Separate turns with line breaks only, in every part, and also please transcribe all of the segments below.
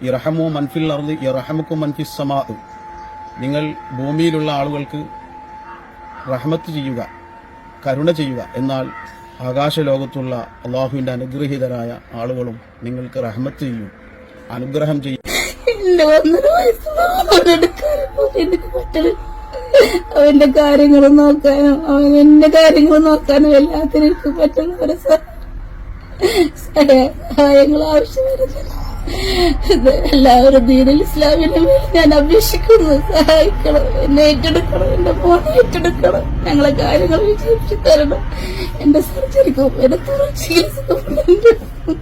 ഇറഹമോ മൻഫിൽ അർദ് ഇറഹമുക്കും മൻഫിൽ സമാ നിങ്ങൾ ഭൂമിയിലുള്ള ആളുകൾക്ക് റഹമത്ത് ചെയ്യുക കരുണ ചെയ്യുക എന്നാൽ ആകാശലോകത്തുള്ള അള്ളാഹുവിന്റെ അനുഗ്രഹീതരായ ആളുകളും നിങ്ങൾക്ക് റഹമത്ത് ചെയ്യും അനുഗ്രഹം ചെയ്യും.
അവന്റെ കാര്യങ്ങൾ നോക്കാനും അവൻ എന്റെ കാര്യങ്ങൾ നോക്കാനും എല്ലാത്തിനും എനിക്ക് പറ്റുന്നവരെ സഹായങ്ങൾ ആവശ്യം വരുന്നില്ല എല്ലാവരും ദീനൽ ഇസ്ലാമിന്റെ മേൽ ഞാൻ അപേക്ഷിക്കുന്നു. സഹായിക്കണം. എന്നെ ഏറ്റെടുക്കണം. എന്റെ മോനെ ഏറ്റെടുക്കണം. ഞങ്ങളെ കാര്യങ്ങൾ വിജയിപ്പിച്ചു തരണം എന്റെ സർജറിക്കും എന്റെ തുറ ചികിത്സക്കും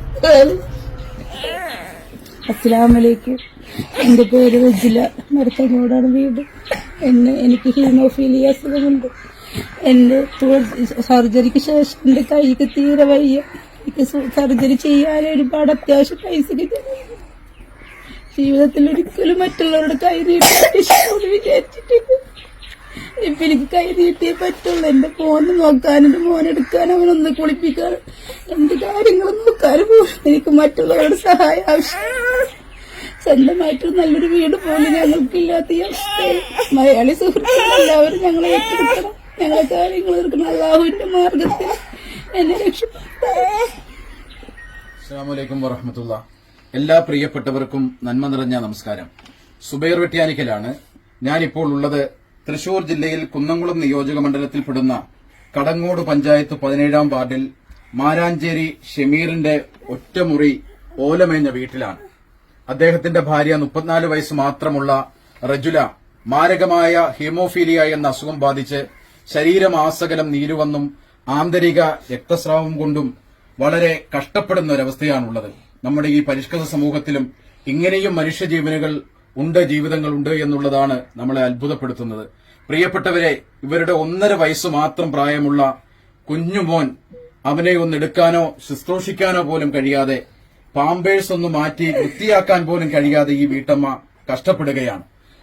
അസ്സലാമലൈക്കും. എന്റെ പേര് റജില മരത്തങ്ങോടാണ് വീട്. എന്നെ എനിക്ക് ഹീമോഫീലിയ അസുഖമുണ്ട്. എന്റെ സർജറിക്ക് ശേഷം എന്റെ കൈക്ക് തീരെ വയ്യ. സർജറി ചെയ്യാൻ ഒരുപാട് അത്യാവശ്യം പൈസ കിട്ടുന്നു. ജീവിതത്തിൽ ഒരിക്കലും മറ്റുള്ളവരുടെ കൈ വിചാരിച്ചിട്ടില്ല. ഇപ്പൊ എനിക്ക് കൈ നീട്ടിയേ പറ്റുള്ളൂ. എന്റെ മോനെ നോക്കാൻ എന്റെ മോനെടുക്കാൻ അവനൊന്ന് കുളിപ്പിക്കാൻ എന്ത് കാര്യങ്ങളും നോക്കാനും പോലും എനിക്ക് മറ്റുള്ളവരുടെ സഹായം ആവശ്യം സ്വന്തമായിട്ട് നല്ലൊരു വീട് പോലും ഞങ്ങൾക്കില്ലാത്ത ഈ മലയാളി സുഹൃത്തുക്കൾ എല്ലാവരും ഞങ്ങളെ ഏറ്റെടുക്കണം. ഞങ്ങളെ കാര്യങ്ങൾ തീർക്കണം. അള്ളാഹുവിന്റെ മാർഗത്തിൽ
അസ്സാമലൈക്കും വറഹമത്തുള്ള. എല്ലാ പ്രിയപ്പെട്ടവർക്കും നന്മ നിറഞ്ഞ നമസ്കാരം. സുബൈർ വെട്ടിയാനിക്കലാണ്. ഞാനിപ്പോൾ ഉള്ളത് തൃശൂർ ജില്ലയിൽ കുന്നംകുളം നിയോജക മണ്ഡലത്തിൽപ്പെടുന്ന കടങ്ങോട് പഞ്ചായത്ത് പതിനേഴാം വാർഡിൽ മാരാഞ്ചേരി ഷമീറിന്റെ ഒറ്റമുറി ഓലമേഞ്ഞ വീട്ടിലാണ്. അദ്ദേഹത്തിന്റെ ഭാര്യ മുപ്പത്തിനാല് വയസ്സ് മാത്രമുള്ള റജുല മാരകമായ ഹീമോഫീലിയ എന്ന അസുഖം ബാധിച്ച് ശരീരമാസകലം നീരുവന്നും ആന്തരിക രക്തസ്രാവം കൊണ്ടും വളരെ കഷ്ടപ്പെടുന്ന ഒരവസ്ഥയാണുള്ളത് നമ്മുടെ ഈ പരിഷ്കൃത സമൂഹത്തിലും ഇങ്ങനെയും മനുഷ്യജീവനുകൾ ഉണ്ട് ജീവിതങ്ങളുണ്ട് എന്നുള്ളതാണ് നമ്മളെ അത്ഭുതപ്പെടുത്തുന്നത്. പ്രിയപ്പെട്ടവരെ ഇവരുടെ ഒന്നര വയസ്സ് മാത്രം പ്രായമുള്ള കുഞ്ഞുമോൻ അവനെ ഒന്ന് എടുക്കാനോ ശുശ്രൂഷിക്കാനോ പോലും കഴിയാതെ പാമ്പേഴ്സ് ഒന്ന് മാറ്റി വൃത്തിയാക്കാൻ പോലും കഴിയാതെ ഈ വീട്ടമ്മ കഷ്ടപ്പെടുകയാണ്.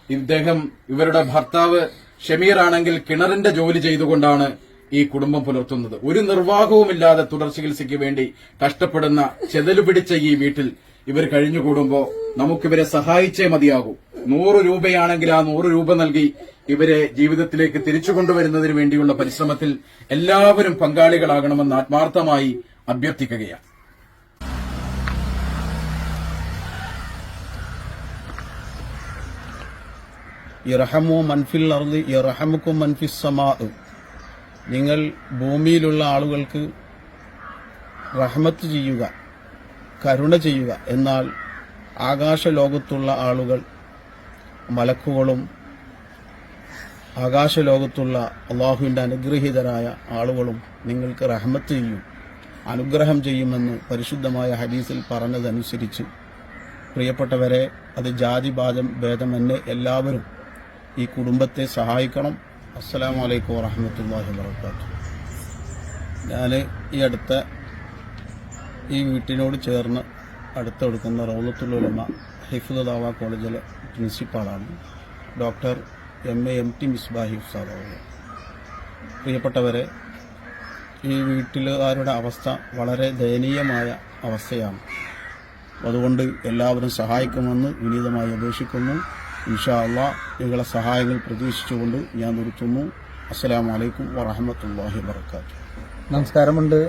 ഇദ്ദേഹം ഇവരുടെ ഭർത്താവ് ഷമീർ ആണെങ്കിൽ കിണറിന്റെ ജോലി ചെയ്തുകൊണ്ടാണ് ഈ കുടുംബം പുലർത്തുന്നത്. ഒരു നിർവാഹവുമില്ലാതെ തുടർ ചികിത്സയ്ക്ക് വേണ്ടി കഷ്ടപ്പെടുന്ന ചെതലു പിടിച്ച ഈ വീട്ടിൽ ഇവർ കഴിഞ്ഞുകൂടുമ്പോൾ നമുക്കിവരെ സഹായിച്ചേ മതിയാകൂ. നൂറ് രൂപയാണെങ്കിൽ ആ നൂറ് രൂപ നൽകി ഇവരെ ജീവിതത്തിലേക്ക് തിരിച്ചു കൊണ്ടുവരുന്നതിന് വേണ്ടിയുള്ള പരിശ്രമത്തിൽ എല്ലാവരും പങ്കാളികളാകണമെന്ന് ആത്മാർത്ഥമായി അഭ്യർത്ഥിക്കുകയാണ്.
ഇറഹമോ മൻഫിൽ അർദ് ഇറഹമുക്കും മൻഫിസ് സമാ നിങ്ങൾ ഭൂമിയിലുള്ള ആളുകൾക്ക് റഹ്മത്ത് ചെയ്യുക കരുണ ചെയ്യുക എന്നാൽ ആകാശലോകത്തുള്ള ആളുകൾ മലക്കുകളും ആകാശലോകത്തുള്ള അള്ളാഹുവിന്റെ അനുഗ്രഹീതരായ ആളുകളും നിങ്ങൾക്ക് റഹ്മത്ത് ചെയ്യും അനുഗ്രഹം ചെയ്യുമെന്ന് പരിശുദ്ധമായ ഹദീസിൽ പറഞ്ഞതനുസരിച്ച്. പ്രിയപ്പെട്ടവരെ അത് ജാതി ബാധം ഭേദമെന്നെ എല്ലാവരും ഈ കുടുംബത്തെ സഹായിക്കണം. അസ്സലാമു അലൈക്കും വറഹമത്തല്ലാഹി വർക്കാത്തു ഞാൻ ഈ അടുത്ത ഈ വീട്ടിനോട് ചേർന്ന് അടുത്തെടുക്കുന്ന റൗലത്തുലുലമ ഹിഫുദ് ദാവ കോളേജിലെ പ്രിൻസിപ്പാളാണ് doctor M A M T Misbahi ഉസ്താദ് പ്രിയപ്പെട്ടവരെ ഈ വീട്ടിലുകാരുടെ അവസ്ഥ വളരെ ദയനീയമായ അവസ്ഥയാണ്. അതുകൊണ്ട് എല്ലാവരും സഹായിക്കുമെന്ന് വിനീതമായി അപേക്ഷിക്കുന്നു. ഇൻഷാ അള്ളാ നിങ്ങളെ സഹായങ്ങൾ പ്രതീക്ഷിച്ചുകൊണ്ട് ഞാൻ നിർത്തുന്നു. അസ്സലാമു അലൈക്കും വറഹമത്തല്ലാഹി വർക്കാത്തു
നമസ്കാരമുണ്ട്.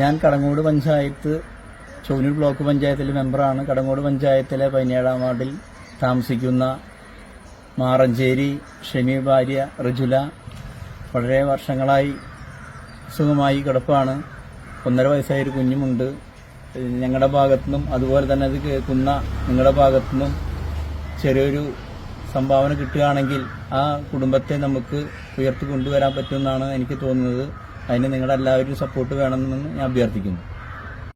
ഞാൻ കടങ്ങോട് പഞ്ചായത്ത് ചോനൂർ ബ്ലോക്ക് പഞ്ചായത്തിലെ മെമ്പറാണ്. കടങ്ങോട് പഞ്ചായത്തിലെ പതിനേഴാം വാർഡിൽ താമസിക്കുന്ന മാറഞ്ചേരി ഷെമി ഭാര്യ റിജുല വളരെ വർഷങ്ങളായി സുഖമായി കിടപ്പാണ്. ഒന്നര വയസ്സായൊരു കുഞ്ഞുമുണ്ട്. ഞങ്ങളുടെ ഭാഗത്തുനിന്നും അതുപോലെ തന്നെ അത് കേൾക്കുന്ന നിങ്ങളുടെ ഭാഗത്തുനിന്നും ചെറിയൊരു സംഭാവന കിട്ടുകയാണെങ്കിൽ ആ കുടുംബത്തെ നമുക്ക് ഉയർത്തി കൊണ്ടുവരാൻ പറ്റുമെന്നാണ് എനിക്ക് തോന്നുന്നത്. അതിന് നിങ്ങളുടെ എല്ലാവരും സപ്പോർട്ട് വേണമെന്ന് ഞാൻ അഭ്യർത്ഥിക്കുന്നു.